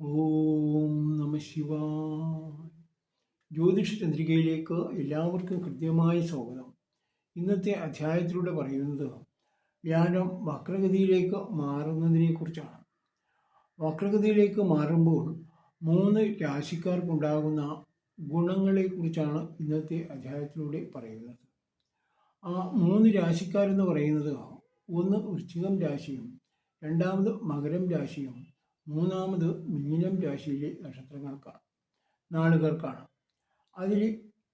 ഓം നമ ശിവായ. ജ്യോതിഷ ചന്ദ്രികയിലേക്ക് എല്ലാവർക്കും കൃത്യമായ സ്വാഗതം. ഇന്നത്തെ അധ്യായത്തിലൂടെ പറയുന്നത് വ്യാനം വക്രഗതിയിലേക്ക് മാറുന്നതിനെക്കുറിച്ചാണ് വക്രഗതിയിലേക്ക് മാറുമ്പോൾ മൂന്ന് രാശിക്കാർക്കുണ്ടാകുന്ന ഗുണങ്ങളെക്കുറിച്ചാണ് ഇന്നത്തെ അധ്യായത്തിലൂടെ പറയുന്നത്. ആ മൂന്ന് രാശിക്കാരെന്ന് പറയുന്നത് ഒന്ന് വൃശ്ചികം രാശിയും രണ്ടാമത് മകരം രാശിയും മൂന്നാമത് മീനം രാശിയിലെ നക്ഷത്രങ്ങൾക്കാണ് നാളുകൾക്കാണ് അതിൽ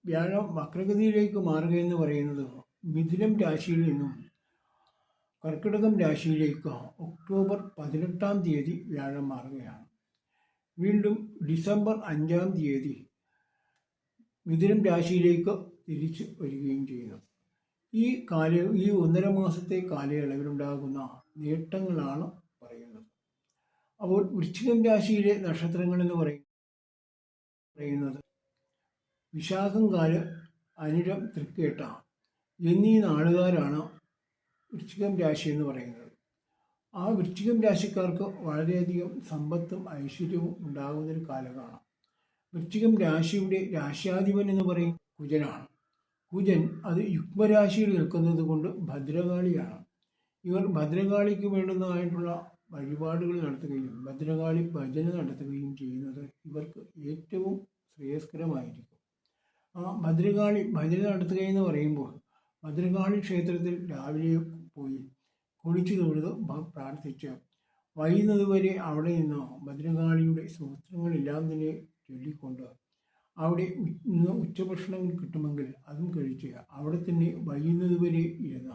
വ്യാഴം വക്രഗതിയിലേക്ക് മാറുകയെന്ന് പറയുന്നത് മിഥുനം രാശിയിൽ നിന്നും കർക്കിടകം രാശിയിലേക്ക് ഒക്ടോബർ പതിനെട്ടാം തീയതി വ്യാഴം മാറുകയാണ്. വീണ്ടും ഡിസംബർ അഞ്ചാം തീയതി മിഥുനം രാശിയിലേക്ക് തിരിച്ചു വരികയും ചെയ്യുന്നു. ഈ കാല ഈ ഒന്നര മാസത്തെ കാലയളവിലുണ്ടാകുന്ന നേട്ടങ്ങളാണ് പറയുന്നത്. അപ്പോൾ വൃശ്ചികം രാശിയിലെ നക്ഷത്രങ്ങൾ എന്ന് പറയും പറയുന്നത് വിശാഖം കാൽ അനിരം തൃക്കേട്ട എന്നീ നാളുകാരാണ് വൃശ്ചികം രാശി എന്ന് പറയുന്നത്. ആ വൃശ്ചികം രാശിക്കാർക്ക് വളരെയധികം സമ്പത്തും ഐശ്വര്യവും ഉണ്ടാകുന്നൊരു കാലമാണ്. വൃശ്ചികം രാശിയുടെ രാശ്യാധിപൻ എന്ന് പറയും കുജനാണ്. കുജൻ അത് യുഗ്മരാശിയിൽ നിൽക്കുന്നത് കൊണ്ട് ഭദ്രകാളിയാണ്. ഇവർ ഭദ്രകാളിക്ക് വേണ്ടുന്നതായിട്ടുള്ള വഴിപാടുകൾ നടത്തുകയും ഭദ്രകാളി ഭജന നടത്തുകയും ചെയ്യുന്നത് ഇവർക്ക് ഏറ്റവും ശ്രേയസ്കരമായിരിക്കും. ആ ഭദ്രകാളി ഭജന നടത്തുക എന്ന് പറയുമ്പോൾ ഭദ്രകാളി ക്ഷേത്രത്തിൽ രാവിലെ പോയി കുളിച്ചു തൊഴുത് പ്രാർത്ഥിച്ച് വൈകുന്നത് വരെ അവിടെ നിന്ന് ഭദ്രകാളിയുടെ സൂത്രങ്ങളെല്ലാം തന്നെ ചൊല്ലിക്കൊണ്ട് അവിടെ ഉച്ചഭക്ഷണം കിട്ടുമെങ്കിൽ അതും കഴിച്ച് അവിടെ തന്നെ വൈകുന്നത് വരെ ഇരുന്ന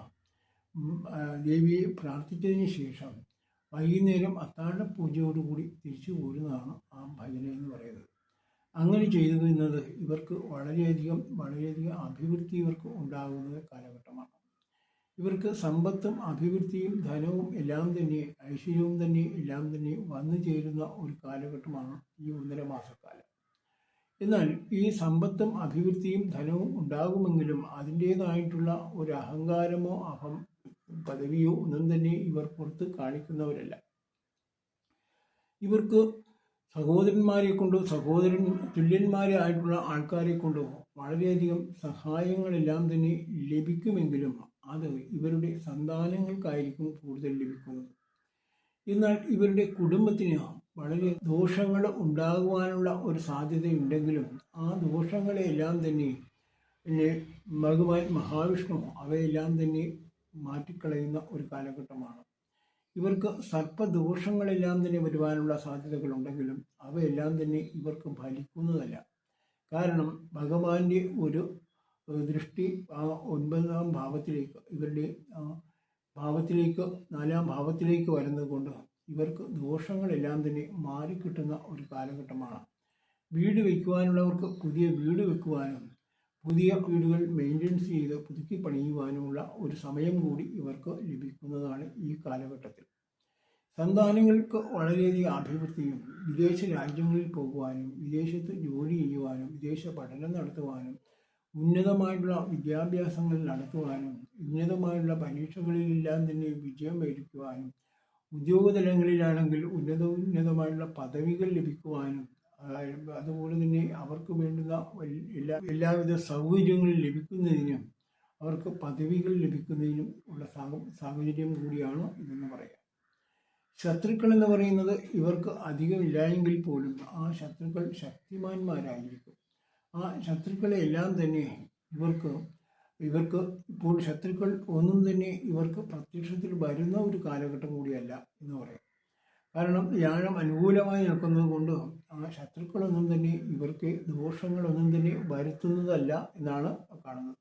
ദേവിയെ പ്രാർത്ഥിച്ചതിന് ശേഷം വൈകുന്നേരം അത്താഴ പൂജയോടുകൂടി തിരിച്ചു പോരുന്നതാണ് ആ ഭജന എന്ന് പറയുന്നത്. അങ്ങനെ ചെയ്തു വരുന്നത് ഇവർക്ക് വളരെയധികം വളരെയധികം അഭിവൃദ്ധി ഇവർക്ക് ഉണ്ടാകുന്ന കാലഘട്ടമാണ്. ഇവർക്ക് സമ്പത്തും അഭിവൃദ്ധിയും ധനവും എല്ലാം തന്നെ ഐശ്വര്യവും തന്നെ എല്ലാം തന്നെ വന്നു ചേരുന്ന ഒരു കാലഘട്ടമാണ് ഈ ഒന്നര മാസക്കാലം. എന്നാൽ ഈ സമ്പത്തും അഭിവൃദ്ധിയും ധനവും ഉണ്ടാകുമെങ്കിലും അതിന്റേതായിട്ടുള്ള ഒരു അഹങ്കാരമോ അഹം പദവിയോ ഒന്നും തന്നെ ഇവർ പുറത്ത് കാണിക്കുന്നവരല്ല. ഇവർക്ക് സഹോദരന്മാരെ കൊണ്ടോ സഹോദരൻ തുല്യന്മാരായിട്ടുള്ള ആൾക്കാരെ കൊണ്ടോ വളരെയധികം സഹായങ്ങളെല്ലാം തന്നെ ലഭിക്കുമെങ്കിലും അത് ഇവരുടെ സന്താനങ്ങൾക്കായിരിക്കും കൂടുതൽ ലഭിക്കുന്നത്. എന്നാൽ ഇവരുടെ കുടുംബത്തിന് വളരെ ദോഷങ്ങൾ ഉണ്ടാകുവാനുള്ള ഒരു സാധ്യതയുണ്ടെങ്കിലും ആ ദോഷങ്ങളെല്ലാം തന്നെ പിന്നെ ഭഗവാൻ മഹാവിഷ്ണു അവയെല്ലാം തന്നെ മാറ്റിക്കളയുന്ന ഒരു കാലഘട്ടമാണ്. ഇവർക്ക് സർപ്പദോഷങ്ങളെല്ലാം തന്നെ വരുവാനുള്ള സാധ്യതകളുണ്ടെങ്കിലും അവയെല്ലാം തന്നെ ഇവർക്ക് ഫലിക്കുന്നതല്ല. കാരണം ഭഗവാന്റെ ഒരു ദൃഷ്ടി ആ ഒൻപതാം ഭാവത്തിലേക്ക് ഇവരുടെ ഭാവത്തിലേക്ക് നാലാം ഭാവത്തിലേക്ക് വരുന്നത് കൊണ്ട് ഇവർക്ക് ദോഷങ്ങളെല്ലാം തന്നെ മാറിക്കിട്ടുന്ന ഒരു കാലഘട്ടമാണ്. വീട് വയ്ക്കുവാനുള്ളവർക്ക് പുതിയ വീട് വെക്കുവാനും പുതിയ വീടുകൾ മെയിന്റെനൻസ് ചെയ്ത് പുതുക്കി പണിയുവാനുമുള്ള ഒരു സമയം കൂടി ഇവർക്ക് ലഭിക്കുന്നതാണ് ഈ കാലഘട്ടത്തിൽ. സന്താനങ്ങൾക്ക് വളരെയധികം അഭിവൃദ്ധിയും വിദേശ രാജ്യങ്ങളിൽ പോകുവാനും വിദേശത്ത് ജോലി ചെയ്യുവാനും വിദേശ പഠനം നടത്തുവാനും ഉന്നതമായിട്ടുള്ള വിദ്യാഭ്യാസങ്ങൾ നടത്തുവാനും ഉന്നതമായിട്ടുള്ള പരീക്ഷകളിലെല്ലാം തന്നെ വിജയം വരിക്കുവാനും ഉദ്യോഗതലങ്ങളിലാണെങ്കിൽ ഉന്നത ഉന്നതമായിട്ടുള്ള പദവികൾ ലഭിക്കുവാനും അതുപോലെ തന്നെ അവർക്ക് വേണ്ടുന്ന എല്ലാ എല്ലാവിധ സൗകര്യങ്ങളും ലഭിക്കുന്നതിനും അവർക്ക് പദവികൾ ലഭിക്കുന്നതിനും ഉള്ള സാഹചര്യം കൂടിയാണ് ഇതെന്ന് പറയാം. ശത്രുക്കൾ എന്ന് പറയുന്നത് ഇവർക്ക് അധികമില്ലായെങ്കിൽ പോലും ആ ശത്രുക്കൾ ശക്തിമാന്മാരായിരിക്കും. ആ ശത്രുക്കളെ എല്ലാം തന്നെ ഇവർക്ക് ഇവർക്ക് ഇപ്പോൾ ശത്രുക്കൾ ഒന്നും തന്നെ ഇവർക്ക് പ്രത്യക്ഷത്തിൽ വരുന്ന ഒരു കാലഘട്ടം കൂടിയല്ല എന്ന് പറയാം. കാരണം വ്യാഴം അനുകൂലമായി നിൽക്കുന്നത് കൊണ്ട് ആ ശത്രുക്കളൊന്നും തന്നെ ഇവർക്ക് ദോഷങ്ങളൊന്നും തന്നെ വരുത്തുന്നതല്ല എന്നാണ് കാണുന്നത്.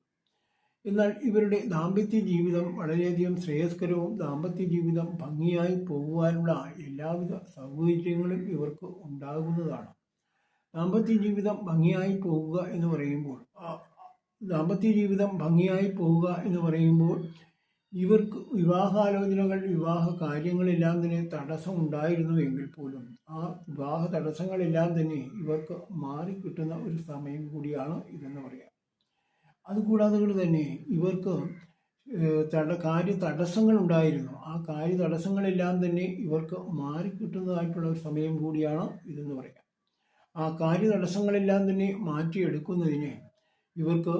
എന്നാൽ ഇവരുടെ ദാമ്പത്യ ജീവിതം വളരെയധികം ശ്രേയസ്കരവും ദാമ്പത്യ ജീവിതം ഭംഗിയായി പോകുവാനുള്ള എല്ലാവിധ സൗകര്യങ്ങളും ഇവർക്ക് ഉണ്ടാകുന്നതാണ്. ദാമ്പത്യ ജീവിതം ഭംഗിയായി പോകുക എന്ന് പറയുമ്പോൾ ദാമ്പത്യ ജീവിതം ഭംഗിയായി പോവുക എന്ന് പറയുമ്പോൾ ഇവർക്ക് വിവാഹാലോചനകൾ വിവാഹ കാര്യങ്ങളെല്ലാം തന്നെ തടസ്സമുണ്ടായിരുന്നു എങ്കിൽ പോലും ആ വിവാഹ തടസ്സങ്ങളെല്ലാം തന്നെ ഇവർക്ക് മാറിക്കിട്ടുന്ന ഒരു സമയം കൂടിയാണ് ഇതെന്ന് പറയാം. അതുകൂടാതെ തന്നെ ഇവർക്ക് തട കാര്യ തടസ്സങ്ങൾ ഉണ്ടായിരുന്നു ആ കാര്യ തടസ്സങ്ങളെല്ലാം തന്നെ ഇവർക്ക് മാറിക്കിട്ടുന്നതായിട്ടുള്ള ഒരു സമയം കൂടിയാണ് ഇതെന്ന് പറയാം. ആ കാര്യ തടസ്സങ്ങളെല്ലാം തന്നെ മാറ്റിയെടുക്കുന്നതിന് ഇവർക്ക്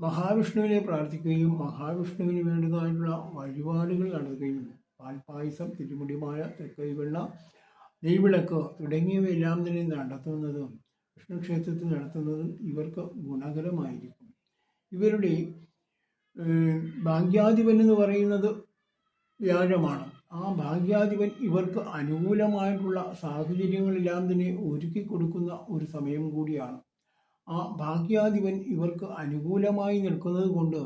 മഹാവിഷ്ണുവിനെ പ്രാർത്ഥിക്കുകയും മഹാവിഷ്ണുവിന് വേണ്ടതായിട്ടുള്ള വഴിപാടുകൾ നടത്തുകയും പാൽപ്പായസം തിരുമുടിമായ തെക്കൈവെള്ള നെയ്വിളക്ക് തുടങ്ങിയവയെല്ലാം തന്നെ നടത്തുന്നതും വിഷ്ണുക്ഷേത്രത്തിൽ നടത്തുന്നതും ഇവർക്ക് ഗുണകരമായിരിക്കും. ഇവരുടെ ഭാഗ്യാധിപൻ എന്ന് പറയുന്നത് വ്യാഴമാണ്. ആ ഭാഗ്യാധിപൻ ഇവർക്ക് അനുകൂലമായിട്ടുള്ള സാഹചര്യങ്ങളെല്ലാം തന്നെ ഒരുക്കി കൊടുക്കുന്ന ഒരു സമയം കൂടിയാണ്. ആ ഭാഗ്യാധിപൻ ഇവർക്ക് അനുകൂലമായി നിൽക്കുന്നത് കൊണ്ട്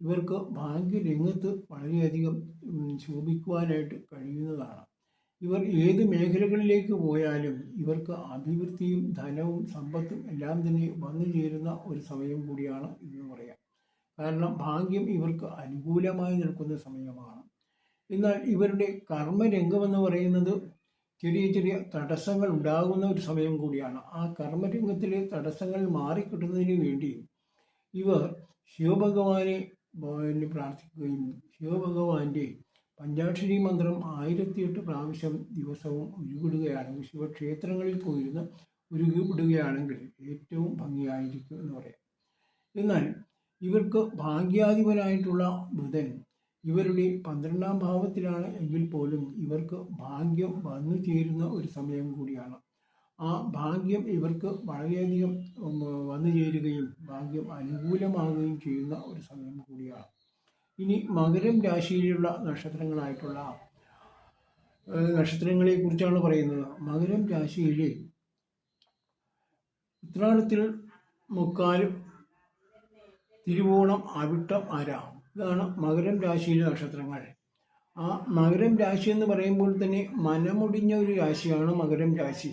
ഇവർക്ക് ഭാഗ്യരംഗത്ത് വളരെയധികം ശോഭിക്കുവാനായിട്ട് കഴിയുന്നതാണ്. ഇവർ ഏത് മേഖലകളിലേക്ക് പോയാലും ഇവർക്ക് അഭിവൃദ്ധിയും ധനവും സമ്പത്തും എല്ലാം തന്നെ വന്നു ചേരുന്ന ഒരു സമയം കൂടിയാണ് ഇതെന്ന് പറയാം. കാരണം ഭാഗ്യം ഇവർക്ക് അനുകൂലമായി നിൽക്കുന്ന സമയമാണ്. എന്നാൽ ഇവരുടെ കർമ്മരംഗമെന്ന് പറയുന്നത് ചെറിയ ചെറിയ തടസ്സങ്ങൾ ഉണ്ടാകുന്ന ഒരു സമയം കൂടിയാണ്. ആ കർമ്മരംഗത്തിലെ തടസ്സങ്ങൾ മാറിക്കിട്ടുന്നതിന് വേണ്ടി ഇവർ ശിവഭഗവാനെ പ്രാർത്ഥിക്കുകയും ശിവഭഗവാന്റെ പഞ്ചാക്ഷരി മന്ത്രം ആയിരത്തിയെട്ട് പ്രാവശ്യം ദിവസവും ഉരുവിടുകയാണെങ്കിൽ ശിവക്ഷേത്രങ്ങളിൽ പോയിരുന്ന് ഉരുവിടുകയാണെങ്കിൽ ഏറ്റവും ഭംഗിയായിരിക്കും എന്ന് പറയാം. എന്നാൽ ഇവർക്ക് ഭാഗ്യാധിപനായിട്ടുള്ള ബുധൻ ഇവരുടെ പന്ത്രണ്ടാം ഭാവത്തിലാണ് എങ്കിൽ പോലും ഇവർക്ക് ഭാഗ്യം വന്നു ചേരുന്ന ഒരു സമയം കൂടിയാണ്. ആ ഭാഗ്യം ഇവർക്ക് വളരെയധികം വന്നു ചേരുകയും ഭാഗ്യം അനുകൂലമാകുകയും ചെയ്യുന്ന ഒരു സമയം കൂടിയാണ്. ഇനി മകരം രാശിയിലുള്ള നക്ഷത്രങ്ങളായിട്ടുള്ള നക്ഷത്രങ്ങളെ കുറിച്ചാണ് പറയുന്നത്. മകരം രാശിയിലെ ഉത്രാടത്തിൽ മുക്കാലും തിരുവോണം അവിട്ടം അര ഇതാണ് മകരം രാശിയിലെ നക്ഷത്രങ്ങൾ. ആ മകരം രാശി എന്ന് പറയുമ്പോൾ തന്നെ മനമുടിഞ്ഞ ഒരു രാശിയാണ് മകരം രാശി.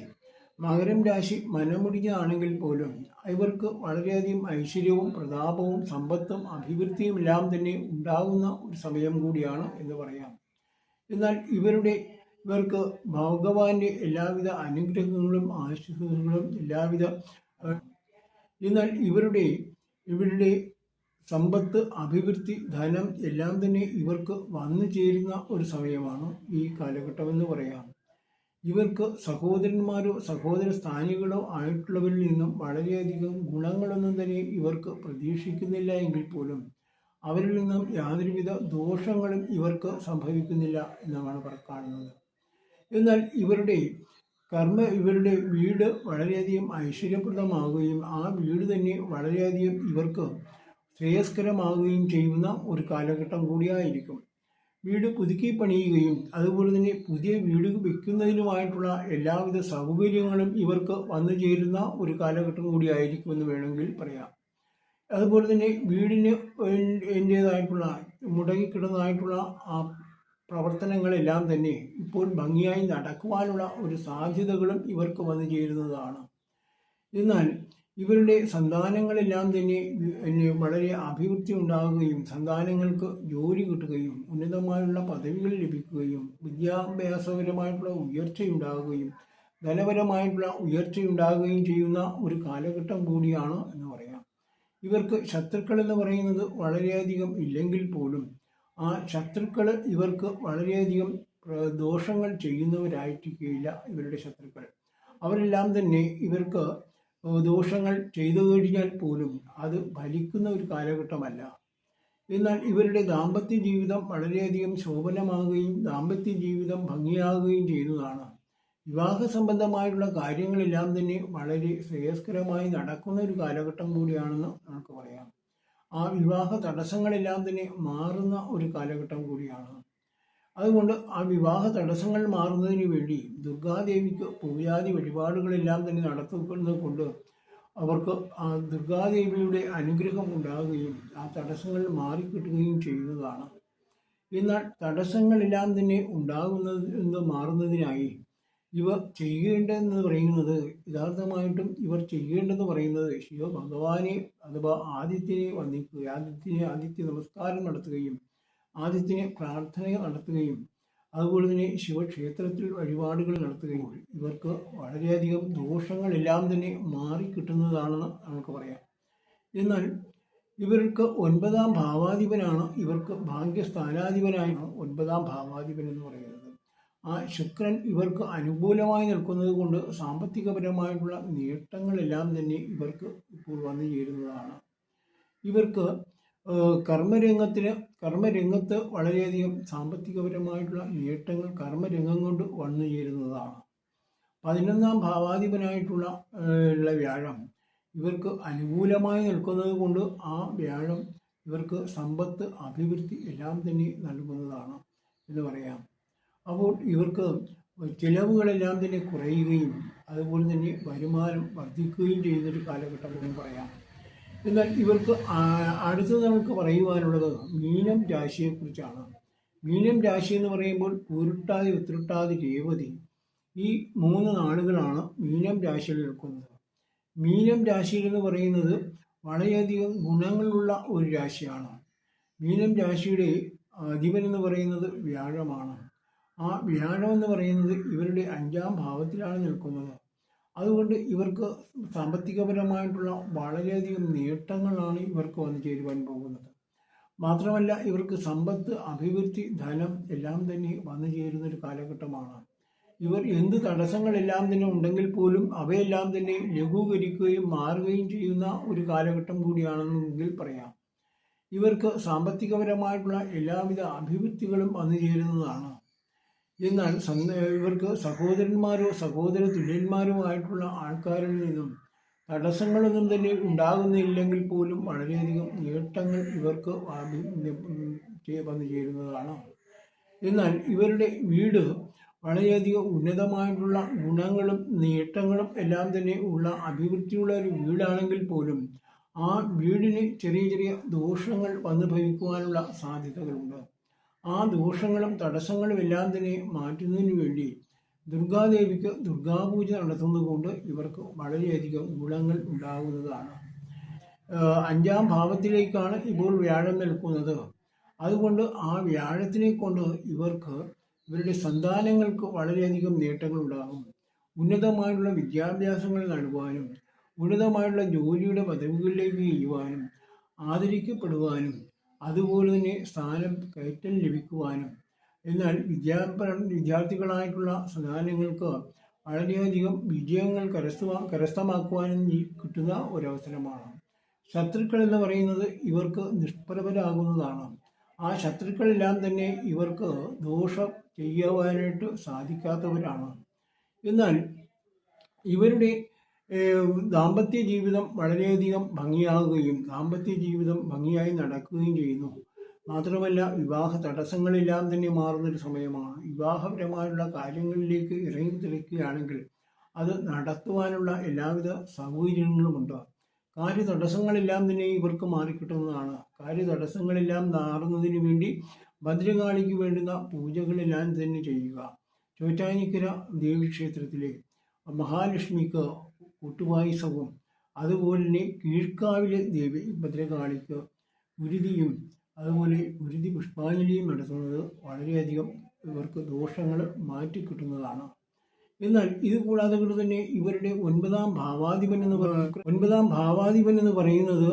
മകരം രാശി മനമുടിഞ്ഞതാണെങ്കിൽ പോലും ഇവർക്ക് വളരെയധികം ഐശ്വര്യവും പ്രതാപവും സമ്പത്തും അഭിവൃദ്ധിയും എല്ലാം തന്നെ ഉണ്ടാകുന്ന ഒരു സമയം കൂടിയാണ് എന്ന് പറയാം. എന്നാൽ ഇവരുടെ ഇവർക്ക് ഭഗവാന്റെ എല്ലാവിധ അനുഗ്രഹങ്ങളും ആശീർവാദങ്ങളും എല്ലാവിധ എന്നാൽ ഇവരുടെ ഇവരുടെ സമ്പത്ത് അഭിവൃദ്ധി ധനം എല്ലാം തന്നെ ഇവർക്ക് വന്നു ചേരുന്ന ഒരു സമയമാണ് ഈ കാലഘട്ടം എന്ന് പറയാം. ഇവർക്ക് സഹോദരന്മാരോ സഹോദര സ്ഥാനികളോ ആയിട്ടുള്ളവരിൽ നിന്നും വളരെയധികം ഗുണങ്ങളൊന്നും തന്നെ ഇവർക്ക് പ്രതീക്ഷിക്കുന്നില്ല എങ്കിൽ പോലും അവരിൽ നിന്നും യാതൊരുവിധ ദോഷങ്ങളും ഇവർക്ക് സംഭവിക്കുന്നില്ല എന്നാണ് കാണുന്നത്. എന്നാൽ ഇവരുടെ കർമ്മ ഇവരുടെ വീട് വളരെയധികം ഐശ്വര്യപ്രദമാവുകയും ആ വീട് തന്നെ വളരെയധികം ഇവർക്ക് ശ്രേയസ്കരമാകുകയും ചെയ്യുന്ന ഒരു കാലഘട്ടം കൂടിയായിരിക്കും. വീട് പുതുക്കി പണിയുകയും അതുപോലെ തന്നെ പുതിയ വീട് വയ്ക്കുന്നതിനുമായിട്ടുള്ള എല്ലാവിധ സൗകര്യങ്ങളും ഇവർക്ക് വന്നു ചേരുന്ന ഒരു കാലഘട്ടം കൂടിയായിരിക്കുമെന്ന് വേണമെങ്കിൽ പറയാം. അതുപോലെ തന്നെ വീടിന് എന്റേതായിട്ടുള്ള മുടങ്ങിക്കിടന്നതായിട്ടുള്ള ആ പ്രവർത്തനങ്ങളെല്ലാം തന്നെ ഇപ്പോൾ ഭംഗിയായി നടക്കുവാനുള്ള ഒരു സാധ്യതകളും ഇവർക്ക് വന്നു ചേരുന്നതാണ്. എന്നാൽ ഇവരുടെ സന്താനങ്ങളെല്ലാം തന്നെ വളരെ അഭിവൃദ്ധി ഉണ്ടാകുകയും സന്താനങ്ങൾക്ക് ജോലി കിട്ടുകയും ഉന്നതമായുള്ള പദവികൾ ലഭിക്കുകയും വിദ്യാഭ്യാസപരമായിട്ടുള്ള ഉയർച്ചയുണ്ടാകുകയും ധനപരമായിട്ടുള്ള ഉയർച്ചയുണ്ടാകുകയും ചെയ്യുന്ന ഒരു കാലഘട്ടം കൂടിയാണ് എന്ന് പറയാം. ഇവർക്ക് ശത്രുക്കൾ എന്ന് പറയുന്നത് വളരെയധികം ഇല്ലെങ്കിൽ പോലും ആ ശത്രുക്കൾ ഇവർക്ക് വളരെയധികം ദോഷങ്ങൾ ചെയ്യുന്നവരായിരിക്കുകയില്ല ഇവരുടെ ശത്രുക്കൾ. അവരെല്ലാം തന്നെ ഇവർക്ക് ദോഷങ്ങൾ ചെയ്തു കഴിഞ്ഞാൽ പോലും അത് ഫലിക്കുന്ന ഒരു കാലഘട്ടമല്ല. എന്നാൽ ഇവരുടെ ദാമ്പത്യ ജീവിതം വളരെയധികം ശോഭനമാകുകയും ദാമ്പത്യ ജീവിതം ഭംഗിയാകുകയും ചെയ്യുന്നതാണ്. വിവാഹ സംബന്ധമായിട്ടുള്ള കാര്യങ്ങളെല്ലാം തന്നെ വളരെ ശ്രേയസ്കരമായി നടക്കുന്ന ഒരു കാലഘട്ടം കൂടിയാണെന്ന് നമുക്ക് പറയാം. ആ വിവാഹ തടസ്സങ്ങളെല്ലാം തന്നെ മാറുന്ന ഒരു കാലഘട്ടം കൂടിയാണ്. അതുകൊണ്ട് ആ വിവാഹ തടസ്സങ്ങൾ മാറുന്നതിന് വേണ്ടി ദുർഗാദേവിക്ക് പൂജാതി വഴിപാടുകളെല്ലാം തന്നെ നടത്തുന്നത് കൊണ്ട് അവർക്ക് ആ ദുർഗാദേവിയുടെ അനുഗ്രഹം ഉണ്ടാകുകയും ആ തടസ്സങ്ങൾ മാറിക്കിട്ടുകയും ചെയ്യുന്നതാണ്. എന്നാൽ തടസ്സങ്ങളെല്ലാം തന്നെ ഉണ്ടാകുന്നത് മാറുന്നതിനായി ഇവർ ചെയ്യേണ്ടതെന്ന് പറയുന്നത് യഥാർത്ഥമായിട്ടും ഇവർ ചെയ്യേണ്ടതെന്ന് പറയുന്നത് ശിവ ഭഗവാനെ അഥവാ ആദിത്യനെ വന്ദിക്കുക ആദിത്യനെ ആദിത്യ നമസ്കാരം നടത്തുകയും ആദിത്യനെ പ്രാർത്ഥന നടത്തുകയും അതുപോലെ തന്നെ ശിവക്ഷേത്രത്തിൽ വഴിപാടുകൾ നടത്തുകയും ഇവർക്ക് വളരെയധികം ദോഷങ്ങളെല്ലാം തന്നെ മാറി മാറിക്കിട്ടുന്നതാണെന്ന് നമുക്ക് പറയാം. എന്നാൽ ഇവർക്ക് ഒൻപതാം ഭാവാധിപനാണ് ഇവർക്ക് ഭാഗ്യസ്ഥാനാധിപനാണ് ഒൻപതാം ഭാവാധിപൻ എന്ന് പറയുന്നത്. ആ ശുക്രൻ ഇവർക്ക് അനുകൂലമായി നിൽക്കുന്നത് കൊണ്ട് സാമ്പത്തികപരമായിട്ടുള്ള നേട്ടങ്ങളെല്ലാം തന്നെ ഇവർക്ക് ഇപ്പോൾ വന്നു ചേരുന്നതാണ്. ഇവർക്ക് കർമ്മരംഗത്തിന് കർമ്മരംഗത്ത് വളരെയധികം സാമ്പത്തികപരമായിട്ടുള്ള നേട്ടങ്ങൾ കർമ്മരംഗം കൊണ്ട് വന്നു ചേരുന്നതാണ്. പതിനൊന്നാം ഭാവാധിപനായിട്ടുള്ള ഉള്ള വ്യാഴം ഇവർക്ക് അനുകൂലമായി നിൽക്കുന്നത് കൊണ്ട് ആ വ്യാഴം ഇവർക്ക് സമ്പത്ത് അഭിവൃദ്ധി എല്ലാം തന്നെ നൽകുന്നതാണ് എന്ന് പറയാം. അപ്പോൾ ഇവർക്ക് ചിലവുകളെല്ലാം തന്നെ കുറയുകയും അതുപോലെ തന്നെ വരുമാനം വർദ്ധിക്കുകയും ചെയ്യുന്നൊരു കാലഘട്ടം എന്ന് പറയാം. എന്നാൽ ഇവർക്ക് അടുത്തത് നമുക്ക് പറയുവാനുള്ളത് മീനം രാശിയെക്കുറിച്ചാണ്. മീനം രാശി എന്ന് പറയുമ്പോൾ ഉരുട്ടാതി ഉത്രട്ടാതി രേവതി. ഈ മൂന്ന് നാളുകളാണ് മീനം രാശിയിൽ നിൽക്കുന്നത്. മീനം രാശിയിൽ എന്ന് പറയുന്നത് വളരെയധികം ഗുണങ്ങളുള്ള ഒരു രാശിയാണ്. മീനം രാശിയുടെ അധിപൻ എന്ന് പറയുന്നത് വ്യാഴമാണ്. ആ വ്യാഴം എന്ന് പറയുന്നത് ഇവരുടെ അഞ്ചാം ഭാവത്തിലാണ് നിൽക്കുന്നത്. അതുകൊണ്ട് ഇവർക്ക് സാമ്പത്തികപരമായിട്ടുള്ള വളരെയധികം നേട്ടങ്ങളാണ് ഇവർക്ക് വന്നു ചേരുവാൻ പോകുന്നത്. മാത്രമല്ല ഇവർക്ക് സമ്പത്ത് അഭിവൃദ്ധി ധനം എല്ലാം തന്നെ വന്നു ചേരുന്ന ഒരു കാലഘട്ടമാണ്. ഇവർ എന്ത് തടസ്സങ്ങളെല്ലാം തന്നെ ഉണ്ടെങ്കിൽ പോലും അവയെല്ലാം തന്നെ ലഘൂകരിക്കുകയും മാറുകയും ചെയ്യുന്ന ഒരു കാലഘട്ടം കൂടിയാണെന്നെങ്കിൽ പറയാം. ഇവർക്ക് സാമ്പത്തികപരമായിട്ടുള്ള എല്ലാവിധ അഭിവൃദ്ധികളും വന്നു ചേരുന്നതാണ്. എന്നാൽ ഇവർക്ക് സഹോദരന്മാരോ സഹോദര തുല്യന്മാരോ ആയിട്ടുള്ള ആൾക്കാരിൽ നിന്നും തടസ്സങ്ങളൊന്നും തന്നെ ഉണ്ടാകുന്നില്ലെങ്കിൽ പോലും വളരെയധികം നേട്ടങ്ങൾ ഇവർക്ക് വന്നു ചേരുന്നതാണ്. എന്നാൽ ഇവരുടെ വീട് വളരെയധികം ഉന്നതമായിട്ടുള്ള ഗുണങ്ങളും നേട്ടങ്ങളും എല്ലാം തന്നെ ഉള്ള അഭിവൃദ്ധിയുള്ള ഒരു വീടാണെങ്കിൽ പോലും ആ വീടിന് ചെറിയ ചെറിയ ദോഷങ്ങൾ വന്നു ഭവിക്കുവാനുള്ള സാധ്യതകളുണ്ട്. ആ ദോഷങ്ങളും തടസ്സങ്ങളും എല്ലാം തന്നെ മാറ്റുന്നതിന് വേണ്ടി ദുർഗാദേവിക്ക് ദുർഗാപൂജ നടത്തുന്നത് കൊണ്ട് ഇവർക്ക് വളരെയധികം ഗുണങ്ങൾ ഉണ്ടാകുന്നതാണ്. അഞ്ചാം ഭാവത്തിലേക്കാണ് ഇപ്പോൾ വ്യാഴം നിൽക്കുന്നത്. അതുകൊണ്ട് ആ വ്യാഴത്തിനെ കൊണ്ട് ഇവർക്ക് ഇവരുടെ സന്താനങ്ങൾക്ക് വളരെയധികം നേട്ടങ്ങൾ ഉണ്ടാകും. ഉന്നതമായിട്ടുള്ള വിദ്യാഭ്യാസങ്ങൾ നൽകുവാനും ഉന്നതമായിട്ടുള്ള ജോലിയുടെ പദവികളിലേക്ക് ചെയ്യുവാനും ആദരിക്കപ്പെടുവാനും അതുപോലെ തന്നെ സ്ഥാനം കയറ്റം ലഭിക്കുവാനും എന്നാൽ വിദ്യാപര വിദ്യാർത്ഥികളായിട്ടുള്ള സ്ഥാനങ്ങൾക്ക് വളരെയധികം വിജയങ്ങൾ കരസ്ഥമാ കരസ്ഥമാക്കുവാനും കിട്ടുന്ന ഒരവസരമാണ്. ശത്രുക്കൾ എന്ന് പറയുന്നത് ഇവർക്ക് നിഷ്പ്രഭരാകുന്നതാണ്. ആ ശത്രുക്കളെല്ലാം തന്നെ ഇവർക്ക് ദോഷം ചെയ്യുവാനായിട്ട് സാധിക്കാത്തവരാണ്. എന്നാൽ ഇവരുടെ ദാമ്പത്യ ജീവിതം വളരെയധികം ഭംഗിയാകുകയും ദാമ്പത്യ ജീവിതം ഭംഗിയായി നടക്കുകയും ചെയ്യുന്നു. മാത്രമല്ല വിവാഹ തടസ്സങ്ങളെല്ലാം തന്നെ മാറുന്നൊരു സമയമാണ്. വിവാഹപരമായുള്ള കാര്യങ്ങളിലേക്ക് ഇറങ്ങി തിരക്കുകയാണെങ്കിൽ അത് നടത്തുവാനുള്ള എല്ലാവിധ സൗകര്യങ്ങളുമുണ്ട് കാര്യ തടസ്സങ്ങളെല്ലാം തന്നെ ഇവർക്ക് മാറിക്കിട്ടുന്നതാണ്. കാര്യ തടസ്സങ്ങളെല്ലാം മാറുന്നതിന് വേണ്ടി ഭദ്രകാളിക്ക് വേണ്ടുന്ന പൂജകളെല്ലാം തന്നെ ചെയ്യുക. ചോറ്റാനിക്കര ദേവീക്ഷേത്രത്തിലെ മഹാലക്ഷ്മിക്ക് കൂട്ടുപായസവും അതുപോലെ തന്നെ കീഴ്ക്കാവിലെ ദേവി ഭദ്രകാളിക്ക് ഉരുതിയും അതുപോലെ ഉരുതി പുഷ്പാഞ്ജലിയും നടത്തുന്നത് വളരെയധികം ഇവർക്ക് ദോഷങ്ങൾ മാറ്റിക്കിട്ടുന്നതാണ്. എന്നാൽ ഇത് കൂടാതെ കൊണ്ട് തന്നെ ഇവരുടെ ഒൻപതാം ഭാവാധിപൻ എന്ന് പറയുന്നത് ഒൻപതാം ഭാവാധിപൻ എന്ന് പറയുന്നത്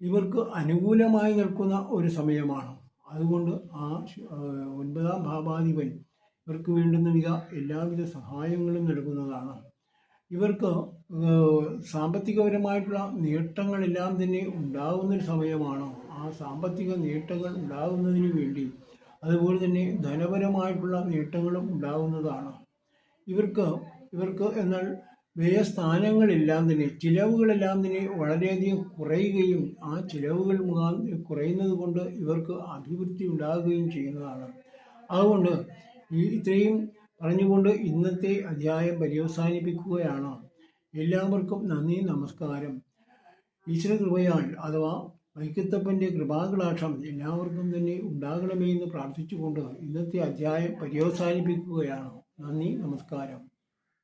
ഇവർക്ക് അനുകൂലമായി നിൽക്കുന്ന ഒരു സമയമാണ്. അതുകൊണ്ട് ആ ഒൻപതാം ഭാവാധിപൻ ഇവർക്ക് വേണ്ടുന്ന വിധ എല്ലാവിധ സഹായങ്ങളും നൽകുന്നതാണ്. ഇവർക്ക് സാമ്പത്തികപരമായിട്ടുള്ള നേട്ടങ്ങളെല്ലാം തന്നെ ഉണ്ടാകുന്നൊരു സമയമാണ്? ആ സാമ്പത്തിക നേട്ടങ്ങൾ ഉണ്ടാകുന്നതിന് വേണ്ടി അതുപോലെ തന്നെ ധനപരമായിട്ടുള്ള നേട്ടങ്ങളും ഉണ്ടാകുന്നതാണ്? ഇവർക്ക് ഇവർക്ക് എന്നാൽ വ്യയസ്ഥാനങ്ങളെല്ലാം തന്നെ ചിലവുകളെല്ലാം തന്നെ വളരെയധികം കുറയുകയും ആ ചിലവുകൾ മുഖാ കുറയുന്നത് കൊണ്ട് ഇവർക്ക് അഭിവൃദ്ധി ഉണ്ടാകുകയും ചെയ്യുന്നതാണ്. അതുകൊണ്ട് ഈ ഇത്രയും പറഞ്ഞുകൊണ്ട് ഇന്നത്തെ അധ്യായം പര്യവസാനിപ്പിക്കുകയാണ്. എല്ലാവർക്കും നന്ദി നമസ്കാരം. ഈശ്വര കൃപയാൽ അഥവാ വൈക്കത്തപ്പന്റെ കൃപാകടാക്ഷം എല്ലാവർക്കും തന്നെ ഉണ്ടാകണമേ എന്ന് പ്രാർത്ഥിച്ചുകൊണ്ട് ഇന്നത്തെ അധ്യായം പര്യവസാനിപ്പിക്കുകയാണ്. നന്ദി നമസ്കാരം.